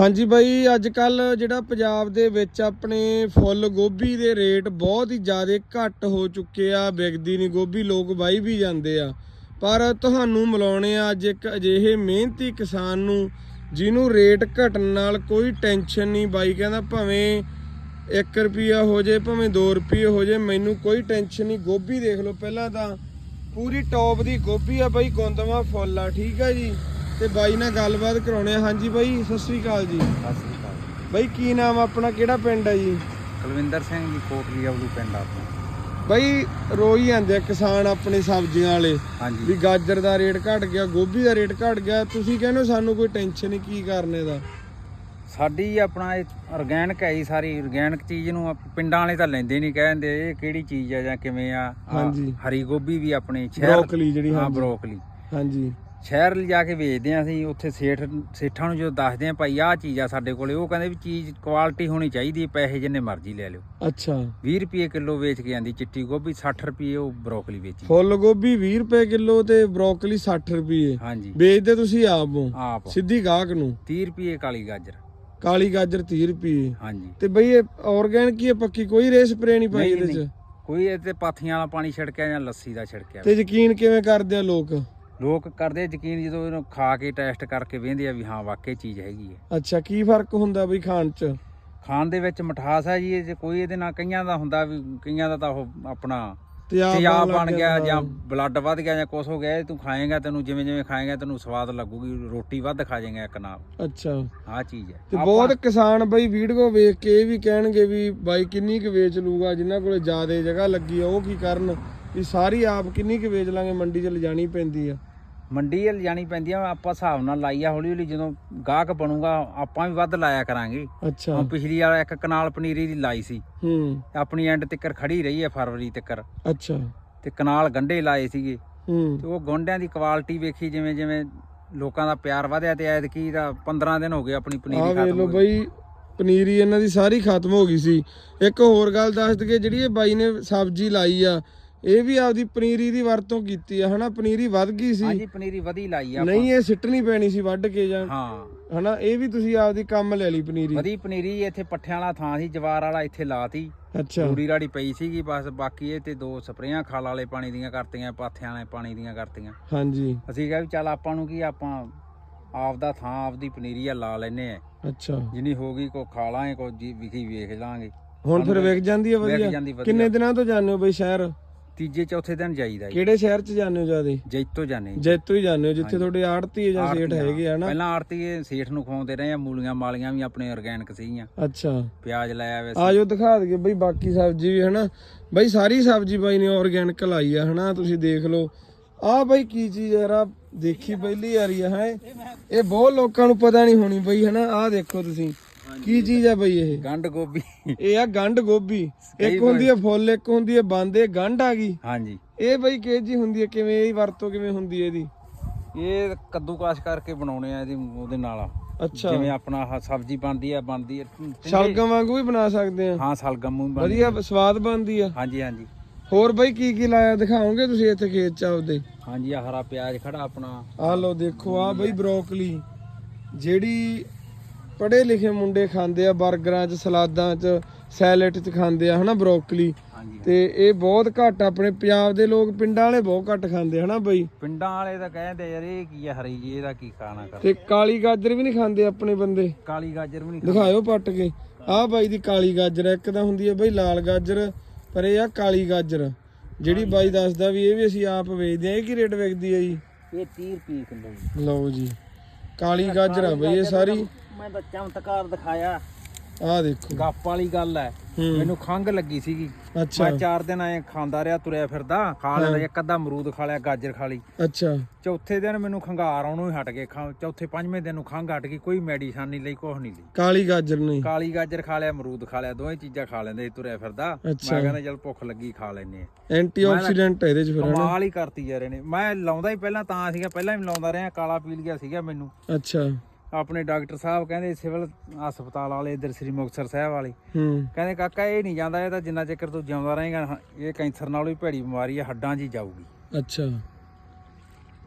ਹਾਂਜੀ ਬਾਈ ਅੱਜ ਕੱਲ ਜਿਹੜਾ ਪੰਜਾਬ ਦੇ ਵਿੱਚ ਆਪਣੇ ਫੁੱਲ ਗੋਭੀ ਦੇ ਰੇਟ ਬਹੁਤ ਹੀ ਜ਼ਿਆਦਾ ਘੱਟ ਹੋ ਚੁੱਕੇ ਆ, ਵਿਕਦੀ ਨਹੀਂ ਗੋਭੀ, ਲੋਕ ਬਾਈ ਵੀ ਜਾਂਦੇ ਆ। ਪਰ ਤੁਹਾਨੂੰ ਮਿਲਾਉਣੇ ਆ ਅੱਜ ਇੱਕ ਅਜਿਹੇ ਮਿਹਨਤੀ ਕਿਸਾਨ ਨੂੰ, ਜਿਹਨੂੰ ਰੇਟ ਘਟਣ ਨਾਲ ਕੋਈ ਟੈਨਸ਼ਨ ਨਹੀਂ। ਬਾਈ ਕਹਿੰਦਾ ਭਾਵੇਂ 1 ਰੁਪਿਆ ਹੋ ਜੇ, ਭਾਵੇਂ 2 ਰੁਪਏ ਹੋ ਜੇ, ਮੈਨੂੰ ਕੋਈ ਟੈਨਸ਼ਨ ਨਹੀਂ। ਗੋਭੀ ਦੇਖ ਲਓ ਪਹਿਲਾਂ ਤਾਂ, ਪੂਰੀ ਟੌਪ ਦੀ ਗੋਭੀ ਆ ਬਾਈ, ਗੁੰਦਵਾ ਫੁੱਲ ਆ, ਠੀਕ ਆ ਜੀ। ਤੇ ਬਾਈ ਨਾਲ ਗੱਲਬਾਤ ਕਰਾਉਣੇ ਆ। ਹਾਂਜੀ ਬਾਈ ਸਤਿ ਸ੍ਰੀ ਅਕਾਲ ਜੀ। ਸਤਿ ਸ੍ਰੀ ਅਕਾਲ। ਬਾਈ ਕੀ ਨਾਮ ਆਪਣਾ? ਕਿਹੜਾ ਪਿੰਡ ਹੈ ਜੀ? ਕੁਲਵਿੰਦਰ ਸਿੰਘ ਜੀ ਕੋਟਲੀ ਅਵਲੂ ਪਿੰਡ ਆਪਣਾ। ਬਾਈ ਰੋਈ ਜਾਂਦੇ ਆ ਕਿਸਾਨ ਆਪਣੇ ਸਬਜ਼ੀਆਂ ਵਾਲੇ। ਵੀ ਹਾਂਜੀ ਗਾਜਰ ਦਾ ਰੇਟ ਘਟ ਗਿਆ ਗੋਭੀ ਦਾ ਰੇਟ ਘਟ ਗਿਆ। ਤੁਸੀਂ ਕਹਿੰਦੇ ਹੋ ਸਾਨੂੰ ਕੋਈ ਟੈਨਸ਼ਨ ਨਹੀਂ ਕੀ ਕਰਨੇ ਦਾ ਸਾਡੀ ਆਪਣਾ ਆਰਗੈਨਿਕ ਹੈ ਜੀ ਸਾਰੀ। ਆਰਗੈਨਿਕ ਚੀਜ਼ ਨੂੰ ਆਪ- ਪਿੰਡਾਂ ਵਾਲੇ ਤਾਂ ਲੈਂਦੇ ਨਹੀਂ ਕਹਿੰਦੇ ਇਹ ਕਿਹੜੀ ਚੀਜ਼ ਆ ਜਾਂ ਕਿਵੇਂ ਆ। ਆਹ ਹਾਂਜੀ। ਹਰੀ ਗੋਭੀ ਵੀ ਆਪਣੇ ਸ਼ਹਿਰ ਬਰੋਕਲੀ ਜਿਹੜੀ ਹਾਂ ਹਾਂਜੀ। ਬਰੋਕਲੀ। ਹਾਂਜੀ। ਸ਼ਹਿਰ ਲਿਜਾ ਕੇ ਵੇਚਦੇ ਆ ਅਸੀਂ ਉੱਥੇ ਸੇਠ ਸੇਠਾਂ ਨੂੰ ਜਦੋਂ ਦੱਸਦੇ ਆ ਭਾਈ ਆਹ ਚੀਜ਼ ਆ ਸਾਡੇ ਕੋਲੇ ਉਹ ਕਹਿੰਦੇ ਵੀ ਚੀਜ਼ ਕੁਆਲਿਟੀ ਹੋਣੀ ਚਾਹੀਦੀ ਹੈ ਪੈਸੇ ਜਿੰਨੇ ਮਰਜ਼ੀ ਲੈ ਲਿਓ। ਅੱਛਾ। 20 ਰੁਪਏ ਕਿਲੋ ਵੇਚ ਕੇ ਆਂਦੀ ਚਿੱਟੀ ਗੋਭੀ 60 ਰੁਪਏ ਉਹ ਬਰੋਕਲੀ ਵੇਚੀ। ਫੁੱਲ ਗੋਭੀ 20 ਰੁਪਏ ਕਿਲੋ ਤੇ ਬਰੋਕਲੀ 60 ਰੁਪਏ। ਹਾਂਜੀ। ਵੇਚਦੇ ਤੁਸੀਂ ਆਪ ਹੋ। ਆਪ। ਸਿੱਧੀ ਗਾਹਕ ਨੂੰ। 30 ਰੁਪਏ ਕਾਲੀ ਗਾਜਰ। ਕਾਲੀ ਗਾਜਰ 30 ਰੁਪਏ। ਹਾਂਜੀ। ਤੇ ਬਈ ਇਹ ਆਰਗੈਨਿਕ ਹੀ ਹੈ ਪੱਕੀ? ਕੋਈ ਰੇ ਸਪਰੇ ਨਹੀਂ ਪਾਈ ਇਹਦੇ ਚ। ਕੋਈ ਇਹ ਤੇ ਪਾਥੀਆਂ ਵਾਲਾ ਪਾਣੀ ਛਿੜਕਿਆ ਜਾਂ ਲੱਸੀ ਦਾ ਛਿੜਕਿਆ। ਤੇ ਯਕੀਨ ਕਿਵੇਂ ਕਰਦੇ ਆ ਲੋਕ? ਲੋਕ ਕਰਦੇ ਯਕੀਨ ਜਦੋਂ ਇਹਨੂੰ ਖਾ ਕੇ ਟੈਸਟ ਕਰਕੇ ਵੇਂਦੇ ਆ ਵੀ ਹਾਂ ਵਾਕਈ ਚੀਜ਼ ਹੈਗੀ ਹੈ। ਅੱਛਾ ਕੀ ਫ਼ਰਕ ਹੁੰਦਾ ਬਈ ਖਾਣ ਚ? ਖਾਣ ਦੇ ਵਿੱਚ ਮਠਾਸ ਹੈ ਜੀ ਇਹ 'ਚ ਕੋਈ ਇਹਦੇ ਨਾਲ ਕਈਆਂ ਦਾ ਹੁੰਦਾ ਵੀ ਕਈਆਂ ਦਾ ਤਾਂ ਉਹ ਆਪਣਾ ਤੇਜ਼ਾਬ ਤੇਜ਼ਾਬ ਲੱਗ ਬਣ ਗਿਆ। ਜਾਂ ਬਲੱਡ ਵੱਧ ਗਿਆ ਜਾਂ ਕੁਛ ਹੋ ਗਿਆ ਇਹ ਤੂੰ ਖਾਏਗਾ ਤੈਨੂੰ ਜਿਵੇਂ ਜਿਵੇਂ ਖਾਏਗਾ ਤੈਨੂੰ ਸਵਾਦ ਲੱਗੂਗੀ ਰੋਟੀ ਵੱਧ ਖਾ ਜਾਏਗਾ ਇੱਕ ਨਾਲ। ਅੱਛਾ। ਆਹ ਚੀਜ਼ ਹੈ। ਤੇ ਆਪਾਂ- ਬਹੁਤ ਕਿਸਾਨ ਬਈ ਵੀਡੀਓ ਵੇਖ ਕੇ ਇਹ ਵੀ ਕਹਿਣਗੇ ਵੀ ਬਾਈ ਕਿੰਨੀ ਕੁ ਵੇਚ ਲੂਗਾ ਜਿਨ੍ਹਾਂ ਕੋਲੇ ਜ਼ਿਆਦਾ ਜਗ੍ਹਾ ਲੱਗੀ ਆ ਉਹ ਕੀ ਕਰਨ ਵੀ ਸਾਰੀ ਆਪ ਕਿੰਨੀ ਕੁ ਵੇਚ ਲਾਂਗੇ ਮੰਡੀ 'ਚ ਲਿਜਾਣੀ ਪੈਂਦੀ ਆ। ਮੰਡੀ ਵੱਲ ਜਾਣੀ ਪੈਂਦੀ ਆ ਆਪਾਂ ਹਿਸਾਬ ਨਾਲ ਲਾਈ ਆ ਹੌਲੀ ਹੌਲੀ ਜਦੋਂ ਗਾਹਕ ਬਣੂਗਾ ਆਪਾਂ ਵੀ ਵੱਧ ਲਾਇਆ ਕਰਾਂਗੇ। ਅੱਛਾ। ਹੁਣ ਪਿਛਲੀ ਵਾਰ ਇੱਕ ਕਨਾਲ ਪਨੀਰੀ ਦੀ ਲਾਈ ਸੀ। ਹੂੰ। ਆਪਣੀ ਐਂਡ ਤਿੱਕਰ ਖੜੀ ਰਹੀ ਹੈ ਫਰਵਰੀ ਤਿੱਕਰ। ਅੱਛਾ। ਤੇ ਕਨਾਲ ਗੰਢੇ ਲਾਏ ਸੀਗੇ। ਹੂੰ। ਤੇ ਉਹ ਗੰਢਿਆਂ ਦੀ ਕੁਆਲਿਟੀ ਵੇਖੀ ਜਿਵੇਂ ਜਿਵੇਂ ਲੋਕਾਂ ਦਾ ਪਿਆਰ ਵਧਿਆ ਤੇ ਐਤਕੀ ਦਾ 15 ਦਿਨ ਹੋ ਗਏ ਆਪਣੀ ਆ ਪਨੀਰੀ ਵੇਖ ਖਤਮ ਲਓ ਹੋ ਗਈ ਬਈ ਪਨੀਰੀ ਇਹਨਾਂ ਦੀ ਸਾਰੀ ਖਤਮ ਹੋ ਗਈ ਸੀ। ਇੱਕ ਹੋਰ ਗੱਲ ਦੱਸ ਦਈਏ ਜਿਹੜੀ ਇਹ ਬਾਈ ਨੇ ਸਬਜ਼ੀ ਲਾਈ ਆ ਇਹ ਵੀ ਆਪਦੀ ਪਨੀਰੀ ਦੀ ਵਰਤੋਂ ਕੀਤੀ ਆ ਹਨਾ? ਪਨੀਰੀ ਵੱਧ ਗਈ ਸੀ। ਹਾਂਜੀ ਪਨੀਰੀ ਵਧੀ ਲਾਈ ਆ। ਨਹੀਂ ਇਹ ਸਿੱਟਣੀ ਪੈਣੀ ਸੀ ਵੱਢ ਕੇ ਜਾਂ ਹਾਂ। ਹਨਾ? ਇਹ ਵੀ ਤੁਸੀਂ ਆਪਦੀ ਕੰਮ ਲੈ ਲਈ ਪਨੀਰੀ। ਵਧੀ ਪਨੀਰੀ ਇੱਥੇ ਪੱਠਿਆਂ ਵਾਲਾ ਥਾਂ ਸੀ ਜਵਾਰ ਵਾਲਾ ਇੱਥੇ ਲਾਤੀ। ਅੱਛਾ। ਰੂੜੀ ਰਾੜੀ ਪਈ ਸੀਗੀ ਬਸ ਬਾਕੀ ਇਹ ਤੇ ਦੋ ਸਪਰੇਆਂ ਖਾਲ ਵਾਲੇ ਪਾਣੀ ਦੀਆਂ ਕਰਤੀਆਂ ਪਾਥਿਆਂ ਵਾਲੇ ਪਾਣੀ ਦੀਆਂ ਕਰਤੀਆਂ। ਹਾਂਜੀ। ਅਸੀਂ ਕਿਹਾ ਵੀ ਚੱਲ ਆਪਾਂ ਨੂੰ ਕੀ ਆਪਾਂ ਆਪਦਾ ਥਾਂ ਆਪਦੀ ਪਨੀਰੀ ਆ ਲਾ ਲੈਨੇ ਆ। ਅੱਛਾ। ਜਿੰਨੀ ਹੋ ਗਈ ਕੋ ਖਾ ਲਾਂਗੇ ਕੋ ਜੀ ਵਿਖੀ ਵੇਖ ਲਾਂਗੇ। ਹੁਣ ਫਿਰ ਵਿਕ ਜਾਂਦੀ ਹੈ ਵਿਕ ਵਧੀਆ। ਜਾਂਦੀ ਵਧੀਆ। ਕਿੰਨੇ ਦਿਨਾਂ ਤੋਂ ਜਾਂਦੇ ਹੋ ਬਈ ਸ਼ਹਿਰ? ਤੀਜੇ ਚੌਥੇ ਦਿਨ ਜਾਈਦਾ ਜੀ। ਕਿਹੜੇ ਸ਼ਹਿਰ 'ਚ ਜਾਂਦੇ ਹੋ ਜਿਆਦੇ? ਜੈਤੋ ਜਾਣੇ ਜੈਤੋ ਹੀ ਜਾਂਦੇ ਹੋ ਜਿੱਥੇ ਤੁਹਾਡੇ ਆੜਤੀ ਜਾਂ ਸੇਠ ਹੈਗੇ ਆ ਨਾ? ਪਹਿਲਾਂ ਆੜਤੀ ਇਹ ਸੇਠ ਨੂੰ ਖਵਾਉਂਦੇ ਰਹੇ ਆ ਮੂਲੀਆਂ ਮਾਲੀਆਂ ਵੀ ਆਪਣੇ ਆਰਗੈਨਿਕ ਸੀਗੀਆਂ। ਅੱਛਾ। ਪਿਆਜ਼ ਲਾਇਆ ਵੇ ਆਜੋ ਦਿਖਾ ਦਈਏ ਬਈ ਬਾਕੀ ਸਬਜ਼ੀ ਵੀ ਹਨਾ? ਬਈ ਸਾਰੀ ਸਬਜ਼ੀ ਬਾਈ ਨੇ ਆਰਗੈਨਿਕ ਲਾਈ ਆ ਹਨਾ? ਤੁਸੀਂ ਦੇਖ ਲਓ। ਆਹ ਬਈ ਕੀ ਚੀਜ਼ ਯਾਰ ਆ ਦੇਖੀ ਪਹਿਲੀ ਵਾਰੀ ਆ ਹੈ? ਇਹ ਬਹੁਤ ਲੋਕਾਂ ਨੂੰ ਪਤਾ ਨਹੀਂ ਹੋਣੀ ਬਈ ਹਨਾ? ਆਹ ਦੇਖੋ ਤੁਸੀਂ। ਕੀ ਚੀਜ਼ ਆ ਬਈ ਇਹ? ਗੰਢ ਗੋਭੀ। ਇਹ ਆ ਗੰਢ ਗੋਭੀ। ਇੱਕ ਹੁੰਦੀ ਹੈ ਫੁੱਲ ਇੱਕ ਹੁੰਦੀ ਹੈ ਬੰਦ ਇਹ ਗੰਢ ਆ ਗਈ? ਹਾਂਜੀ। ਇਹ ਬਈ ਕੇਜੀ ਹੁੰਦੀ ਹੈ ਕਿਵੇਂ ਇਹ ਵਰਤੋਂ ਕਿਵੇਂ ਹੁੰਦੀ ਹੈ ਇਹਦੀ? ਇਹ ਕੱਦੂਕਾਸ਼ ਕਰਕੇ ਬਣਾਉਣੇ ਆ ਇਹਦੀ ਉਹਦੇ ਨਾਲ। ਅੱਛਾ। ਜਿਵੇਂ ਆਪਣਾ ਆਹ ਸਬਜ਼ੀ ਬਣਦੀ ਆ ਬਣਦੀ ਆ ਟਿੰਡੇ- ਸ਼ਲਗਮ ਵਾਂਗੂ ਵੀ ਬਣਾ ਸਕਦੇ ਆ? ਹਾਂ ਸਲਗਮ ਵੀ ਬਣਦੀ ਵਧੀਆ ਸਵਾਦ ਬਣਦੀ ਆ? ਹਾਂਜੀ ਹਾਂਜੀ। ਹੋਰ ਬਈ ਕੀ ਕੀ ਲਾਇਆ ਦਿਖਾਓਗੇ ਤੁਸੀਂ ਇੱਥੇ ਖੇਤ ਚ ਆਪਦੇ? ਹਾਂਜੀ ਆ ਹਰਾ ਪਿਆਜ਼ ਖੜਾ ਆਪਣਾ। ਆਹ ਲਓ ਦੇਖੋ ਆ ਬਈ ਬਰੋਕਲੀ। ਜਿਹੜੀ ਪੜ੍ਹੇ ਲਿਖੇ ਮੁੰਡੇ ਖਾਂਦੇ ਆ 버ਗਰਾਂ 'ਚ ਸਲਾਦਾਂ 'ਚ ਸੈਲਡ 'ਚ ਖਾਂਦੇ ਆ ਹਨਾ ਬਰੋਕਲੀ। ਤੇ ਇਹ ਬਹੁਤ ਘੱਟ ਆਪਣੇ ਪੰਜਾਬ ਦੇ ਲੋਕ ਪਿੰਡਾਂ ਵਾਲੇ ਬਹੁਤ ਘੱਟ ਖਾਂਦੇ ਹਨਾ ਬਈ? ਪਿੰਡਾਂ ਵਾਲੇ ਤਾਂ ਕਹਿੰਦੇ ਯਾਰ ਇਹ ਕੀ ਆ ਹਰੀ ਜੀ ਇਹਦਾ ਕੀ ਖਾਣਾ ਕਰ ਤੇ ਕਾਲੀ ਗਾਜਰ ਵੀ ਨਹੀਂ ਖਾਂਦੇ ਆਪਣੇ ਬੰਦੇ? ਕਾਲੀ ਗਾਜਰ ਵੀ ਨਹੀਂ ਦਿਖਾਇਓ ਪੱਟ ਕੇ। ਆਹ ਬਾਈ ਦੀ ਕਾਲੀ ਗਾਜਰ ਇੱਕ ਤਾਂ ਹੁੰਦੀ ਹੈ ਬਈ ਲਾਲ ਗਾਜਰ ਪਰ ਇਹ ਆ ਕਾਲੀ ਗਾਜਰ। ਜਿਹੜੀ ਬਾਈ ਦੱਸਦਾ ਵੀ ਇਹ ਵੀ ਅਸੀਂ ਆਪ ਵੇਚਦੇ ਆ ਇਹ ਕੀ ਰੇਟ ਵਿਕਦੀ ਹੈ ਜੀ? ਇਹ 30 ਰੁਪਏ ਕਿਲੋ ਲਓ ਜੀ ਕਾਲੀ ਗਾਜਰ ਆ ਬਈ ਇਹ ਸਾਰੀ ਮੈਂ ਤਾਂ ਚਮਤਕਾਰ ਦਿਖਾਇਆ। ਆਹ ਦੇਖੋ। ਗੱਪ ਵਾਲੀ ਗੱਲ ਐ ਹੂੰ। ਮੈਨੂੰ ਖੰਗ ਲੱਗੀ ਸੀਗੀ। ਅੱਛਾ। ਮੈਂ ਚਾਰ ਦਿਨ ਐ ਖਾਂਦਾ ਰਿਹਾ ਤੁਰਿਆ ਫਿਰਦਾ। ਖਾ ਲਿਆ ਇੱਕ ਅੱਧਾ ਅਮਰੂਦ ਖਾ ਲਿਆ ਗਾਜਰ ਖਾ ਲਈ। ਅੱਛਾ। ਚੌਥੇ ਦਿਨ ਮੈਨੂੰ ਖੰਗਾਰ ਆਉਣੋਂ ਹੀ ਹਟ ਗਏ। ਖਾ- ਚੌਥੇ ਪੰਜਵੇਂ ਦਿਨ ਨੂੰ ਖੰਗ ਹਟ ਗਈ। ਕੋਈ ਮੈਡੀਸਨ ਨਹੀਂ ਲਈ ਕੁਛ ਨਹੀਂ ਲਈ। ਕਾਲੀ ਗਾਜਰ ਨਹੀਂ ਕਾਲੀ ਗਾਜਰ ਖਾ ਲਿਆ ਅਮਰੂਦ ਖਾ ਲਿਆ ਦੋਵੇਂ ਚੀਜ਼ਾਂ ਖਾ ਲੈਂਦੇ ਸੀ ਤੁਰਿਆ ਫਿਰਦਾ। ਅੱਛਾ। ਮੈਂ ਕਹਿੰਦਾ ਚੱਲ ਭੁੱਖ ਲੱਗੀ ਖਾ ਲੈਨੇ ਆ ਐਂਟੀਆਕਸੀਡੈਂਟ ਇਹਦੇ ਚ ਫਿਰ ਹਨਾ ਕਮਾਲ ਹੀ ਕਰਤੀ ਯਾਰ ਇਹਨੇ। ਮੈਂ ਲਾਉਂਦਾ ਹੀ ਪਹਿਲਾਂ ਤਾਂ ਸੀਗਾ ਪਹਿਲਾਂ ਵੀ ਲਾਉਂਦਾ ਰਿਹਾ ਕਾਲਾ ਪੀਲੀਆ ਸੀਗਾ ਮੈਨੂੰ। ਅੱਛਾ। ਆਪਣੇ ਡਾਕਟਰ ਸਾਹਿਬ ਕਹਿੰਦੇ ਸਿਵਲ ਹਸਪਤਾਲ ਵਾਲੇ ਇਧਰ ਸ੍ਰੀ ਮੁਕਤਸਰ ਸਾਹਿਬ ਵਾਲੇ। ਹੂੰ। ਕਹਿੰਦੇ ਕਾਕਾ ਇਹ ਨਹੀਂ ਜਾਂਦਾ ਇਹ ਤਾਂ ਜਿੰਨਾ ਚਿਰ ਤੂੰ ਜਿਉਂਦਾ ਰਹੇਗਾ ਇਹ ਕੈਂਸਰ ਨਾਲੋਂ ਵੀ ਭੈੜੀ ਬਿਮਾਰੀ ਆ ਹੱਡਾਂ 'ਚ ਹੀ ਜਾਊਗੀ। ਅੱਛਾ।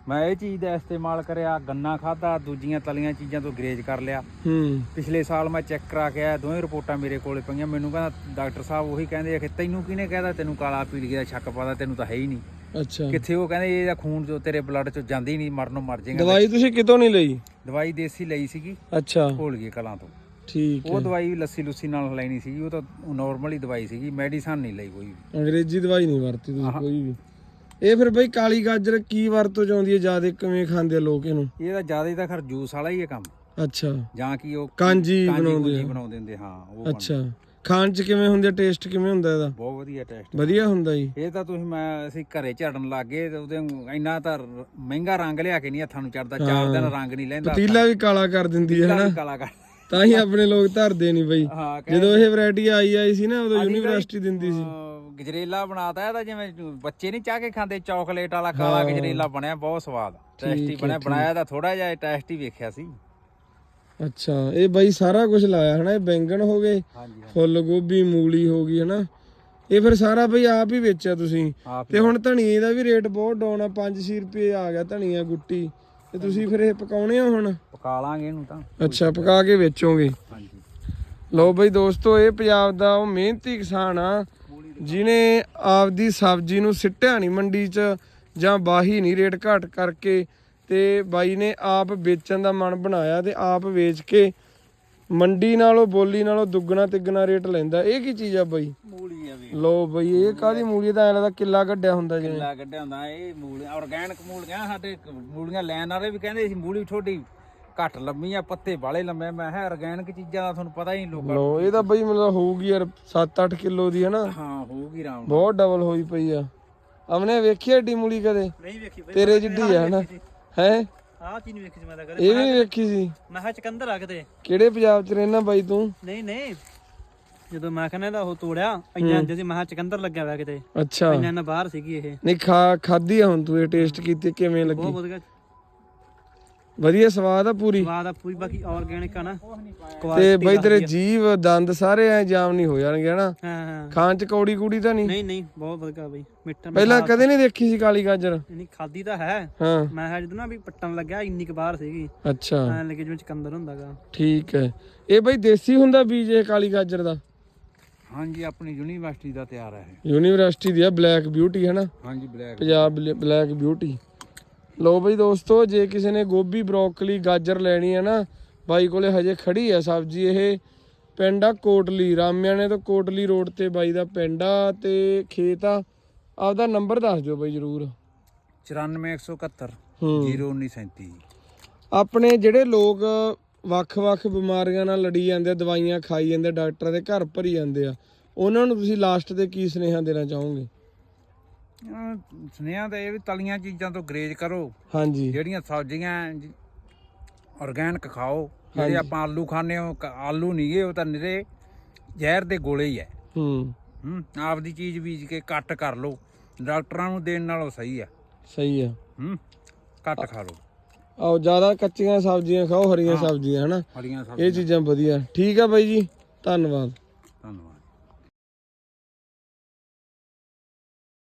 ਮੈਂ ਇਹ ਚੀਜ਼ ਦਾ ਇਸਤੇਮਾਲ ਕਰਿਆ ਗੰਨਾ ਖਾਦਾ ਦੂਜੀਆਂ ਤਲੀਆਂ ਚੀਜ਼ਾਂ ਤੋਂ ਗਰੇਜ ਕਰ ਲਿਆ। ਹੂੰ। ਪਿਛਲੇ ਸਾਲ ਮੈਂ ਚੈੱਕ ਕਰਾ ਕੇ ਆਇਆ ਦੋਵੇਂ ਰਿਪੋਰਟਾਂ ਮੇਰੇ ਕੋਲੇ ਪਈਆਂ। ਮੈਨੂੰ ਕਹਿੰਦਾ ਡਾਕਟਰ ਸਾਹਿਬ ਉਹੀ ਕਹਿੰਦੇ ਆ ਕਿ ਤੈਨੂੰ ਕਿਹਨੇ ਕਹਿਦਾ ਤੈਨੂੰ ਕਾਲਾ ਪੀਲੀਏ ਦਾ ਸ਼ੱਕ ਪਾਦਾ ਤੈਨੂੰ ਤਾਂ ਹੈ ਹੀ ਨਹੀਂ। ਅੱਛਾ। ਕਿੱਥੇ ਉਹ ਕਹਿੰਦੇ ਇਹਦਾ ਖੂਨ ਜੋ ਤੇਰੇ ਬਲੱਡ ਚੋਂ ਜਾਂਦੀ ਨਹੀਂ ਮਰਨੋਂ ਮਰ ਜਾਏਗਾ। ਦਵਾਈ ਤੁਸੀਂ ਕਿਤੋਂ ਨਹੀਂ ਲਈ? ਦਵਾਈ ਦੇਸੀ ਲਈ ਸੀਗੀ। ਅੱਛਾ। ਭੋਲਗੇ ਕਲਾਂ ਤੋਂ। ਠੀਕ ਉਹ ਦਵਾਈ ਲੱਸੀ ਲੁੱਸੀ ਨਾਲ ਲੈਣੀ ਸੀਗੀ ਉਹ ਤਾਂ ਨਾਰਮਲੀ ਦਵਾਈ ਸੀਗੀ ਮੈਡੀਸਨ ਨਹੀਂ ਲਈ ਕੋਈ ਵੀ। ਅੰਗਰੇਜ਼ੀ ਦਵਾਈ ਨਹੀਂ ਵਰਤੀ ਤੁਸੀਂ। ਕੋਈ ਵੀ। ਇਹ ਫਿਰ ਬਈ ਕਾਲੀ ਗਾਜਰ ਕੀ ਵਰਤੋਂ ਚ ਆਉਂਦੀ ਹੈ ਜ਼ਿਆਦਾ? ਕਿਵੇਂ ਖਾਂਦੇ ਆ ਲੋਕ ਇਹਨੂੰ? ਇਹ ਤਾਂ ਜ਼ਿਆਦਾ ਹੀ ਤਾਂ ਖਰ ਜੂਸ ਵਾਲਾ ਹੀ ਹੈ ਕੰਮ। ਅੱਛਾ। ਜਾਂ ਕਿ ਉਹ ਕਾਂਜੀ ਬਣਾਉਂਦੇ ਕੂੰਜੀ ਆ ਬਣਾਉਂਦੇ ਹੁੰਦੇ ਹਾਂ ਉਹ। ਅੱਛਾ। ਖਾਣ ਚ ਕਿਵੇਂ ਹੁੰਦੇ ਟੇਸਟ ਕਿਵੇਂ ਹੁੰਦਾ ਇਹਦਾ? ਬਹੁਤ ਵਧੀਆ ਟੈਸਟ ਵਧੀਆ ਹੁੰਦਾ ਜੀ। ਇਹ ਤਾਂ ਤੁਸੀਂ ਮੈਂ ਅਸੀਂ ਘਰੇ ਝੜਨ ਲੱਗ ਤੇ ਉਹਦੇ ਇੰਨਾ ਤਾਂ ਮਹਿੰਗਾ ਰੰਗ ਲਿਆ ਕੇ ਨਹੀਂ ਹੱਥਾਂ ਨੂੰ ਚੜਦਾ ਚਾਰ ਦਿਨ ਰੰਗ ਨਹੀਂ ਲੈਂਦਾ ਪਤੀਲਾ ਵੀ ਕਾਲਾ ਕਰ ਦਿੰਦੀ ਹੈ ਹਨਾ? ਕਾਲਾ ਕਰ ਤਾਂ ਹੀ ਆਪਣੇ ਲੋਕ ਧਰਦੇ ਨਹੀਂ ਬਈ। ਜਦੋਂ ਇਹ ਵੈਰਾਈਟੀ ਆਈ ਆਈ ਸੀ ਨਾ ਉਦੋਂ ਯੂਨੀਵਰਸਿਟੀ ਦਿੰਦੀ ਸੀ। ਗਜਰੇਲਾ ਬਣਾਤਾ ਇਹਦਾ ਜਿਵੇਂ ਬੱਚੇ ਨਹੀਂ ਚਾਹ ਕੇ ਖਾਂਦੇ ਚਾਕਲੇਟ ਵਾਲਾ ਕਾਲਾ ਗਜਰੇਲਾ ਬਣਿਆ ਬਹੁਤ ਸਵਾਦ। ਟੇਸਟੀ ਬਣਿਆ ਬਣਾਇਆ ਤਾਂ ਥੋੜਾ ਜਿਹਾ ਟੇਸਟ ਵੇਖਿਆ ਸੀ। ਅੱਛਾ ਇਹ ਬਈ ਸਾਰਾ ਕੁਝ ਲਾਇਆ ਹਨਾ? ਇਹ ਬੈਂਗਣ ਹੋ ਗਏ ਫੁੱਲ ਗੋਭੀ ਮੂਲੀ ਹੋ ਗਈ ਹਨਾ? ਇਹ ਫਿਰ ਸਾਰਾ ਬਈ ਆਪ ਹੀ ਵੇਚਿਆ ਤੁਸੀਂ। ਤੇ ਹੁਣ ਧਨੀਏ ਦਾ ਵੀ ਰੇਟ ਬਹੁਤ ਡਾਊਨ ਆ 5-6 ਰੁਪਏ ਆ ਗਿਆ ਧਨੀਆ ਗੁੱਟੀ। ਤੇ ਤੁਸੀਂ ਫਿਰ ਇਹ ਪਕਾਉਣੇ ਆ ਹੁਣ? ਪਕਾ ਲਾਂਗੇ ਇਹਨੂੰ ਤਾਂ। ਅੱਛਾ ਪਕਾ ਕੇ ਵੇਚੋਗੇ। ਹਾਂਜੀ। ਲਓ ਬਈ ਦੋਸਤੋ ਇਹ ਪੰਜਾਬ ਦਾ ਉਹ ਮਿਹਨਤੀ ਕਿਸਾਨ ਆ ਜਿਨੇ ਆਪਦੀ ਸਬਜ਼ੀ ਨੂੰ ਸਿੱਟਿਆ ਨਹੀਂ ਮੰਡੀ 'ਚ ਜਾਂ ਬਾਹੀ ਨਹੀਂ ਰੇਟ ਘਟ ਕਰਕੇ ਤੇ ਬਾਈ ਨੇ ਆਪ ਵੇਚਣ ਦਾ ਮਨ ਬਣਾਇਆ ਤੇ ਆਪ ਵੇਚ ਕੇ ਮੰਡੀ ਨਾਲੋਂ ਬੋਲੀ ਨਾਲੋਂ ਦੁੱਗਣਾ ਤਿੱਗਣਾ ਰੇਟ ਲੈਂਦਾ। ਇਹ ਕੀ ਚੀਜ਼ ਆ ਬਾਈ? ਮੂਲੀ ਆ ਵੀ। ਲਓ ਬਈ ਇਹ ਕਾਦੀ ਮੂਲੀ ਦਾ ਐ ਲੱਗਦਾ ਕਿੱਲਾ ਕੱਢਿਆ ਹੁੰਦਾ ਜਿਵੇਂ। ਕਿੱਲਾ ਕੱਢਿਆ ਹੁੰਦਾ ਇਹ ਮੂਲੀਆਂ ਆਰਗੈਨਿਕ ਮੂਲੀਆਂ ਸਾਡੇ ਮੂਲੀਆਂ ਲੈਣ ਵਾਲੇ ਵੀ ਕਹਿੰਦੇ ਸੀ ਮੂਲੀ ਛੋਟੀ ਘੱਟ ਲੰਮੀ ਆ ਪੱਤੇ ਬਾਲੇ ਲੰਮੇ ਮੈਂ ਕਿਹਾ ਆਰਗੈਨਿਕ ਚੀਜ਼ਾਂ ਦਾ ਤੁਹਾਨੂੰ ਪਤਾ ਹੀ ਨਹੀਂ ਲੋਕਾਂ ਨੂੰ। ਲਓ ਇਹ ਤਾਂ ਬਈ ਮਤਲਬ ਹੋਊਗੀ ਯਾਰ 7-8 ਕਿਲੋ ਦੀ ਹੈ ਨਾ ਹਾਂ ਹੋਊਗੀ ਰਾਮ ਬਹੁਤ ਡਬਲ ਹੋਈ ਪਈ ਆ। ਅਮਨੇ ਵੇਖੀ ਏਡੀ ਮੂਲੀ ਕਦੇ? ਨਹੀਂ ਵੇਖੀ ਤੇਰੇ ਜਿੱਡੀ ਆ ਹਨਾ? ਹੈ? ਆਹ ਚੀਜ਼ ਵੇਖੀ ਸੀ ਮੈਂ ਤਾਂ ਕਦੇ। ਇਹ ਵੀ ਵੇਖੀ ਸੀ। ਮੈਂ ਕਿਹਾ ਚਕੰਦਰ ਆ ਕਿਤੇ। ਕਿਹੜੇ ਪੰਜਾਬ ਚ ਰਹਿਣਾ ਬਾਈ ਤੂੰ? ਨਹੀਂ ਨਹੀਂ। ਜਦੋਂ ਮੈਂ ਕਹਿੰਦਾ ਇਹਦਾ ਉਹ ਤੋੜਿਆ ਇੰਨਾ ਅੰਦਰ ਸੀ ਮੈਂ ਕਿਹਾ ਚਕੰਦਰ ਲੱਗਿਆ ਹੋਇਆ ਕਿਤੇ। ਅੱਛਾ। ਇੰਨਾ ਇੰਨਾ ਬਾਹਰ ਸੀਗੀ ਇਹ। ਨਹੀਂ ਖਾ ਖਾਦੀ ਹੁਣ ਤੂੰ ਇਹ ਟੇਸਟ ਕੀਤੀ ਕਿਵੇਂ ਬਹੁਤ ਲੱਗੀ? ਵਧੀਆ। ਵਧੀਆ ਸਵਾਦ ਆ ਪੂਰੀ। ਸਵਾਦ ਆ ਪੂਰੀ ਬਾਕੀ ਆਰਗੈਨਿਕ ਆ ਨਾ ਤੇ ਬਈ ਤੇਰੇ। ਜੀਵ ਦੰਦ ਸਾਰੇ ਐ ਜਾਮ ਨਹੀਂ ਹੋ ਜਾਣਗੇ ਹਨਾ? ਹਾਂ ਹਾਂ। ਖਾਣ ਚ ਕੌੜੀ ਕੂੜੀ ਤਾਂ ਨਹੀਂ? ਨਹੀਂ ਨਹੀਂ ਬਹੁਤ ਵਧੀਆ ਬਈ ਮਿੱਠਾ ਪਹਿਲਾਂ ਕਦੇ ਨਹੀਂ ਦੇਖੀ ਸੀ ਕਾਲੀ ਗਾਜਰ? ਨਹੀਂ ਖਾਦੀ ਤਾਂ ਹੈ। ਹਾਂ। ਮੈਂ ਕਿਹਾ ਜਦੋਂ ਨਾ ਵੀ ਪੱਟਣ ਲੱਗਿਆ ਇੰਨੀ ਕੁ ਬਾਹਰ ਸੀਗੀ। ਅੱਛਾ। ਐਂ ਲੱਗੇ ਜਿਵੇਂ ਚਕੰਦਰ ਹੁੰਦਾਗਾ। ਠੀਕ ਹੈ। ਇਹ ਬਈ ਦੇਸੀ ਹੁੰਦਾ ਬੀਜ ਇਹ ਕਾਲੀ ਗਾਜਰ ਦਾ? ਹਾਂਜੀ ਆਪਣੀ ਯੂਨੀਵਰਸਿਟੀ ਦਾ ਤਿਆਰ ਹੈ ਇਹ। ਯੂਨੀਵਰਸਿਟੀ ਦੀ ਆ ਬਲੈਕ ਬਿਊਟੀ ਹੈ ਨਾ ਹਾਂਜੀ ਬਲੈਕ ਪੰਜਾਬ ਬਲੈਕ ਬਿਊਟੀ। ਲੋ ਬਈ ਦੋਸਤੋ ਜੇ ਕਿਸੇ ਨੇ ਗੋਭੀ ਬਰੋਕਲੀ ਗਾਜਰ ਲੈਣੀ ਹੈ ਨਾ ਬਾਈ ਕੋਲੇ ਹਜੇ ਖੜੀ ਹੈ ਸਬਜ਼ੀ ਇਹ। ਪਿੰਡ ਆ ਕੋਟਲੀ ਰਾਮਿਆਣੇ ਤੋਂ ਕੋਟਲੀ ਰੋਡ ਤੇ ਬਾਈ ਦਾ ਪਿੰਡ ਆ ਤੇ ਖੇਤ ਆ। ਆਪਦਾ ਨੰਬਰ ਦੱਸ ਦਿਓ ਬਾਈ ਜਰੂਰ। 94171 ਹੂੰ। 0937 ਆਪਣੇ ਜਿਹੜੇ ਲੋਕ ਵੱਖ-ਵੱਖ ਬਿਮਾਰੀਆਂ ਨਾਲ ਲੜੀ ਜਾਂਦੇ ਆ ਦਵਾਈਆਂ ਖਾਈ ਜਾਂਦੇ ਡਾਕਟਰਾਂ ਦੇ ਘਰ ਭਰੀ ਜਾਂਦੇ ਆ ਉਹਨਾਂ ਨੂੰ ਤੁਸੀਂ ਲਾਸਟ ਤੇ ਕੀ ਸੁਨੇਹਾ ਦੇਣਾ ਚਾਹੋਗੇ? ਸੁਨੇਹਾ ਤਾਂ ਇਹ ਵੀ ਤਲੀਆਂ ਚੀਜ਼ਾਂ ਤੋਂ ਗਰੇਜ ਕਰੋ। ਹਾਂਜੀ। ਜਿਹੜੀਆਂ ਸਬਜ਼ੀਆਂ ਆਰਗੈਨਿਕ ਖਾਓ ਜਿਹੜੇ ਆਪਾਂ ਆਲੂ ਖਾਂਦੇ ਹੋ ਆਲੂ ਨਹੀਂਗੇ ਉਹ ਤਾਂ ਨਿਰੇ ਜ਼ਹਿਰ ਦੇ ਗੋਲੇ ਹੀ ਐ ਹੂੰ। ਹੂੰ ਆਪਦੀ ਚੀਜ਼ ਬੀਜ ਕੇ ਕੱਟ ਕਰ ਲਓ। ਡਾਕਟਰਾਂ ਨੂੰ ਦੇਣ ਨਾਲੋਂ ਸਹੀ ਆ ਸਹੀ ਆ ਹੂੰ ਕੱਟ ਖਾ ਲਓ। ਆਓ ਜ਼ਿਆਦਾ ਕੱਚੀਆਂ ਸਬਜ਼ੀਆਂ ਖਾਓ ਹਰੀਆਂ ਸਬਜ਼ੀਆਂ ਹਨਾ? ਹਰੀਆਂ ਇਹ ਚੀਜ਼ਾਂ ਵਧੀਆ। ਠੀਕ ਆ ਬਾਈ ਜੀ ਧੰਨਵਾਦ।